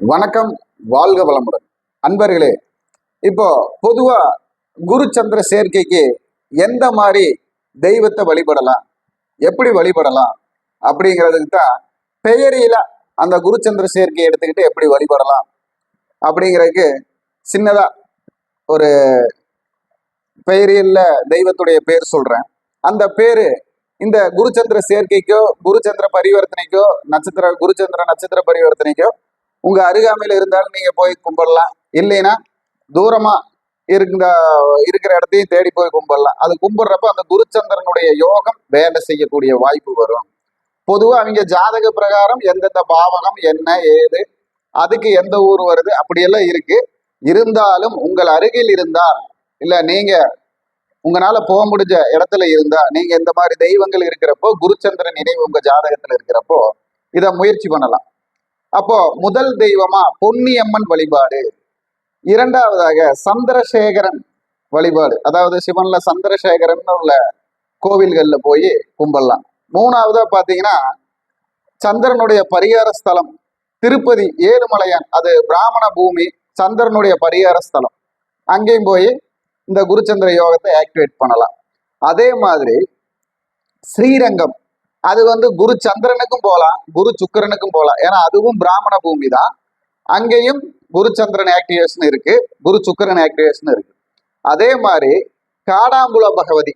வணக்கம் வாழ்க வளமுடன். அன்பர்களே இப்போ பொதுவா குரு சந்திர சேர்க்கைக்கு எந்த மாதிரி தெய்வத்தை வழிபடலாம் எப்படி வழிபடலாம் அப்படிங்கிறதுக்கு தான் பெயரில அந்த குரு சந்திர சேர்க்கையை எடுத்துக்கிட்டு எப்படி வழிபடலாம் அப்படிங்கிறதுக்கு சின்னதா ஒரு பெயரியல்ல தெய்வத்துடைய பேர் சொல்றேன். அந்த பேரு இந்த குருச்சந்திர சேர்க்கைக்கோ குருச்சந்திர பரிவர்த்தனைக்கோ நட்சத்திர குருச்சந்திர நட்சத்திர பரிவர்த்தனைக்கோ உங்க அருகாமையில இருந்தாலும் நீங்க போய் கும்பிடலாம். இல்லைன்னா தூரமா இருந்த இருக்கிற இடத்தையும் தேடி போய் கும்பிடலாம். அது கும்பிடுறப்ப அந்த குருச்சந்திரனுடைய யோகம் வேலை செய்யக்கூடிய வாய்ப்பு வரும். பொதுவாக அவங்க ஜாதக பிரகாரம் எந்தெந்த பாவகம் என்ன ஏது அதுக்கு எந்த ஊர் வருது அப்படியெல்லாம் இருக்கு. இருந்தாலும் உங்கள் அருகில் இருந்தால் இல்ல நீங்க உங்களால போக முடிஞ்ச இடத்துல இருந்தா நீங்க இந்த மாதிரி தெய்வங்கள் இருக்கிறப்போ குருச்சந்திரன் நினைவு உங்க ஜாதகத்துல இருக்கிறப்போ இதை முயற்சி பண்ணலாம். அப்போ முதல் தெய்வமா பொன்னியம்மன் வழிபாடு. இரண்டாவதாக சந்திரசேகரன் வழிபாடு. அதாவது சிவன்ல சந்திரசேகரன் உள்ள கோவில்கள்ல போய் கும்பிடலாம். மூணாவதா பாத்தீங்கன்னா சந்திரனுடைய பரிகார ஸ்தலம். திருப்பதி ஏழுமலையான் அது பிராமண பூமி சந்திரனுடைய பரிகார ஸ்தலம். அங்கேயும் போய் இந்த குருச்சந்திர யோகத்தை ஆக்டிவேட் பண்ணலாம். அதே மாதிரி ஸ்ரீரங்கம். அது வந்து குரு சந்திரனுக்கும் போகலாம் குரு சுக்கிரனுக்கும் போகலாம். ஏன்னா அதுவும் பிராமண பூமி தான். அங்கேயும் குரு சந்திரன் ஆக்டிவேஷன் இருக்கு குரு சுக்கிரன் ஆக்டிவேஷன் இருக்கு. அதே மாதிரி காடாம்புல பகவதி.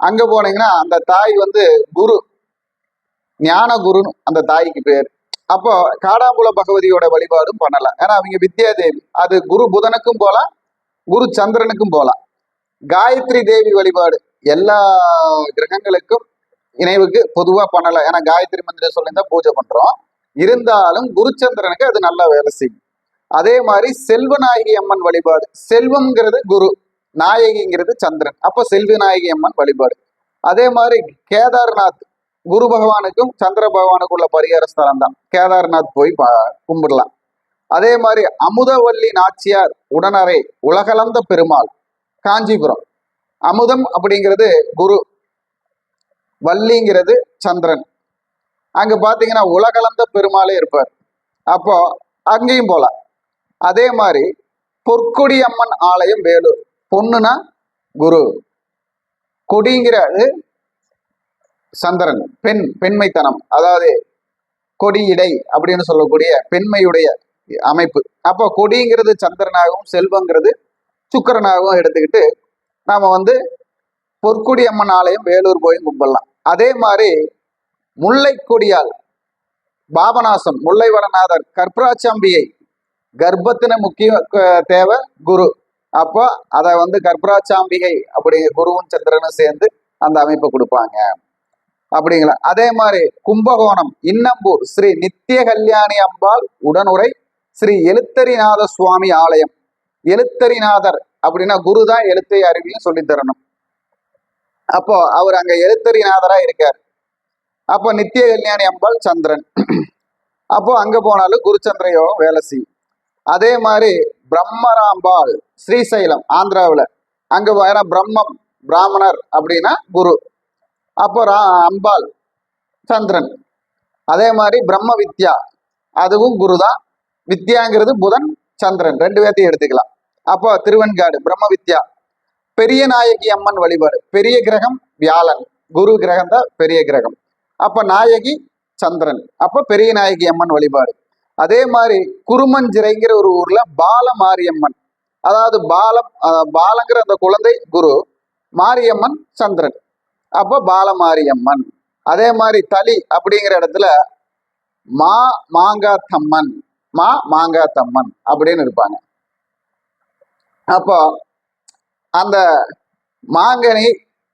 அங்க போனீங்கன்னா அந்த தாய் வந்து குரு ஞான குருன்னு அந்த தாய்க்கு பேர். அப்போ காடாம்புல பகவதியோட வழிபாடும் பண்ணலாம். ஏன்னா அவங்க வித்யாதேவி. அது குரு புதனுக்கும் போகலாம் குரு சந்திரனுக்கும் போகலாம். காயத்ரி தேவி வழிபாடு. எல்லா கிரகங்களுக்கும் இணைவுக்கு பொதுவா பண்ணலாம் ஏன்னா காயத்ரி மந்திரம் சொல்லி தான் பூஜை பண்றோம். இருந்தாலும் குருச்சந்திரனுக்கு அது நல்லா வேலை செய்யும். அதே மாதிரி செல்வநாயகி அம்மன் வழிபாடு. செல்வம்ங்கிறது குரு நாயகிங்கிறது சந்திரன். அப்ப செல்வநாயகி அம்மன் வழிபாடு. அதே மாதிரி கேதார்நாத் குரு பகவானுக்கும் சந்திர பகவானுக்கும் உள்ள பரிகார ஸ்தலம் தான் கேதார்நாத் போய் கும்பிடலாம். அதே மாதிரி அமுதவல்லி நாச்சியார் உடனரை உலகளந்த பெருமாள் காஞ்சிபுரம். அமுதம் அப்படிங்கிறது குரு வள்ளிங்கிறது சந்திரன். அங்க பாத்தீங்கன்னா உலகளந்த பெருமாளே இருப்பார். அப்போ அங்கேயும் போலாம். அதே மாதிரி பொற்கொடி அம்மன் ஆலயம் வேலூர். பொண்ணுனா குரு. கொடிங்கிறது சந்திரன். பெண் பெண்மைத்தனம். அதாவது கொடி இடை அப்படின்னு சொல்லக்கூடிய பெண்மையுடைய அமைப்பு. அப்போ கொடிங்கிறது சந்திரனாகவும் செல்வங்கிறது சுக்கிரனாகவும் எடுத்துக்கிட்டு நாம வந்து பொற்குடி அம்மன் ஆலயம் வேலூர் போய் கும்பிடலாம். அதே மாதிரி முல்லை கொடியால் பாபநாசம் முல்லைவரநாதர் கற்பராச்சம்பியை கர்ப்பத்தின முக்கிய தேவை குரு. அப்போ அதை வந்து கர்ப்பராச்சாம்பிகை அப்படிங்கிற குருவும் சந்திரனும் சேர்ந்து அந்த அமைப்பை கொடுப்பாங்க. அப்படிங்களா? அதே மாதிரி கும்பகோணம் இன்னம்பூர் ஸ்ரீ நித்திய கல்யாணி அம்பாள் உடனுரை ஸ்ரீ எழுத்தரிநாத சுவாமி ஆலயம். எழுத்தரிநாதர் அப்படின்னா குரு தான் எழுத்தை அறிவியும் சொல்லித் தரணும் அப்போ அவர் அங்க எழுத்தறிநாதரா இருக்கார். அப்போ நித்திய கல்யாணி அம்பாள் சந்திரன். அப்போ அங்க போனாலும் குருச்சந்திர யோகம் வேலை செய்யும். அதே மாதிரி பிரம்மராம்பாள் ஸ்ரீசைலம் ஆந்திராவில். அங்க வேற பிரம்மம் பிராமணர் அப்படின்னா குரு. அப்போ ரா அம்பாள் சந்திரன். அதே மாதிரி பிரம்ம வித்யா அதுவும் குரு தான் வித்யாங்கிறது புதன் சந்திரன். ரெண்டு பேர்த்தையும் எடுத்துக்கலாம். அப்போ திருவெண்காடு பிரம்ம வித்யா பெரிய நாயகி அம்மன் வழிபாடு. பெரிய கிரகம் வியாழன். குரு கிரகம் தான் பெரிய கிரகம். அப்ப நாயகி சந்திரன். அப்ப பெரிய நாயகி அம்மன் வழிபாடு. அதே மாதிரி குருமஞ்சிரைங்கிற ஒரு ஊர்ல பால மாரியம்மன் அதாவது பாலம் பாலங்கிற அந்த குழந்தை குரு மாரியம்மன் சந்திரன். அப்ப பால மாரியம்மன் அதே மாதிரி தளி அப்படிங்கிற இடத்துல மா மாங்காத்தம்மன். மா மாங்காத்தம்மன் அப்படின்னு இருப்பாங்க. அப்போ அந்த மாங்கனி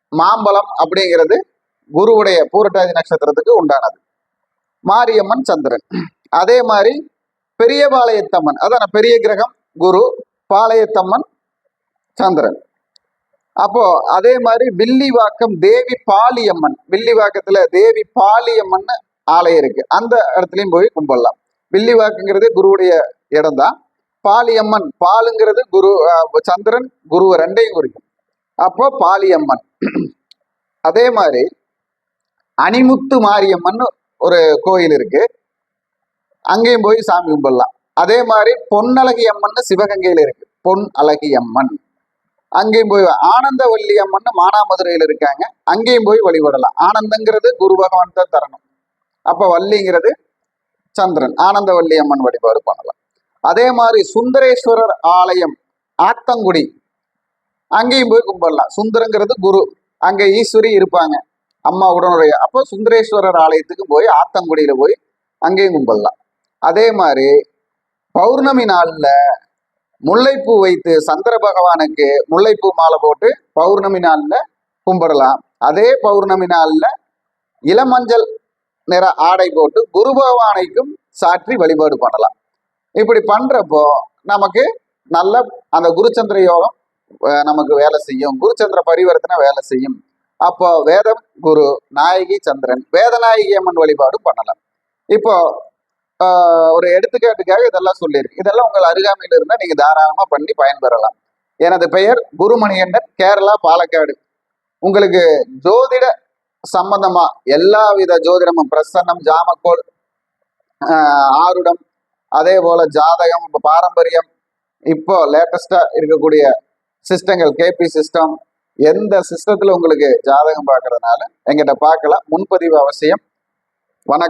மாம்பழம் அப்படிங்கிறது குருவுடைய பூரட்டாதி நட்சத்திரத்துக்கு உண்டானது. மாரியம்மன் சந்திரன். அதே மாதிரி பெரிய பாளையத்தம்மன். அதான் பெரிய கிரகம் குரு பாளையத்தம்மன் சந்திரன். அப்போ அதே மாதிரி வில்லிவாக்கம் தேவி பாலியம்மன். வில்லிவாக்கத்துல தேவி பாலியம்மன் ஆலயம் இருக்கு. அந்த இடத்துலயும் போய் கும்பிடலாம். வில்லிவாக்குங்கிறது குருவுடைய இடம்தான். பாலியம்மன் பாலுங்கிறது குரு சந்திரன் குரு ரெண்டையும் குறிக்கும். அப்போ பாலியம்மன். அதே மாதிரி அணிமுத்து மாரியம்மன் ஒரு கோயில் இருக்கு. அங்கேயும் போய் சாமி கும்பிடலாம். அதே மாதிரி பொன்னழகி அம்மன் சிவகங்கையில இருக்கு. பொன் அழகி அம்மன் அங்கேயும் போய் ஆனந்தவல்லி அம்மன் மானாமதுரையில இருக்காங்க. அங்கேயும் போய் வழிபடலாம். ஆனந்தங்கிறது குரு பகவான் தான் தரணும். அப்ப வள்ளிங்கிறது சந்திரன். ஆனந்தவல்லி அம்மன் வழிபாடு பண்ணலாம். அதே மாதிரி சுந்தரேஸ்வரர் ஆலயம் ஆத்தங்குடி. அங்கேயும் போய் கும்பிடலாம். சுந்தரங்கிறது குரு. அங்கே ஈஸ்வரி இருப்பாங்க. அம்மா உடனுடைய. அப்போ சுந்தரேஸ்வரர் ஆலயத்துக்கு போய் ஆத்தங்குடியில போய் அங்கேயும் கும்பிடலாம். அதே மாதிரி பௌர்ணமி நாளில் முல்லைப்பூ வைத்து சந்திர பகவானுக்கு முல்லைப்பூ மாலை போட்டு பௌர்ணமி நாளில் கும்பிடலாம். அதே பௌர்ணமி நாளில் இளமஞ்சள் நிற ஆடை போட்டு குரு பகவானைக்கும் சாற்றி வழிபாடு பண்ணலாம். இப்படி பண்றப்போ நமக்கு நல்ல அந்த குருச்சந்திர யோகம் நமக்கு வேலை செய்யும். குருச்சந்திர பரிவர்த்தனை வேலை செய்யும். அப்போ வேதம் குரு நாயகி சந்திரன் வேதநாயகி அம்மன் வழிபாடும் பண்ணலாம். இப்போ ஒரு எடுத்துக்காட்டுக்காக இதெல்லாம் சொல்லியிருக்கு. இதெல்லாம் உங்கள் அருகாமையில் இருந்தால் நீங்கள் தாராளமாக பண்ணி பயன்பெறலாம். எனது பெயர் குருமணிகண்டன் கேரளா பாலக்காடு. உங்களுக்கு ஜோதிட சம்பந்தமா எல்லா வித ஜோதிடமும் பிரசன்னம் ஜாமக்கோல் ஆருடம் அதே போல ஜாதகம் இப்போ பாரம்பரியம் இப்போ லேட்டஸ்டா இருக்கக்கூடிய சிஸ்டங்கள் கேபி சிஸ்டம் எந்த சிஸ்டத்துல உங்களுக்கு ஜாதகம் பார்க்கறதுனால எங்கிட்ட பார்க்கலாம். முன்பதிவு அவசியம். வணக்கம்.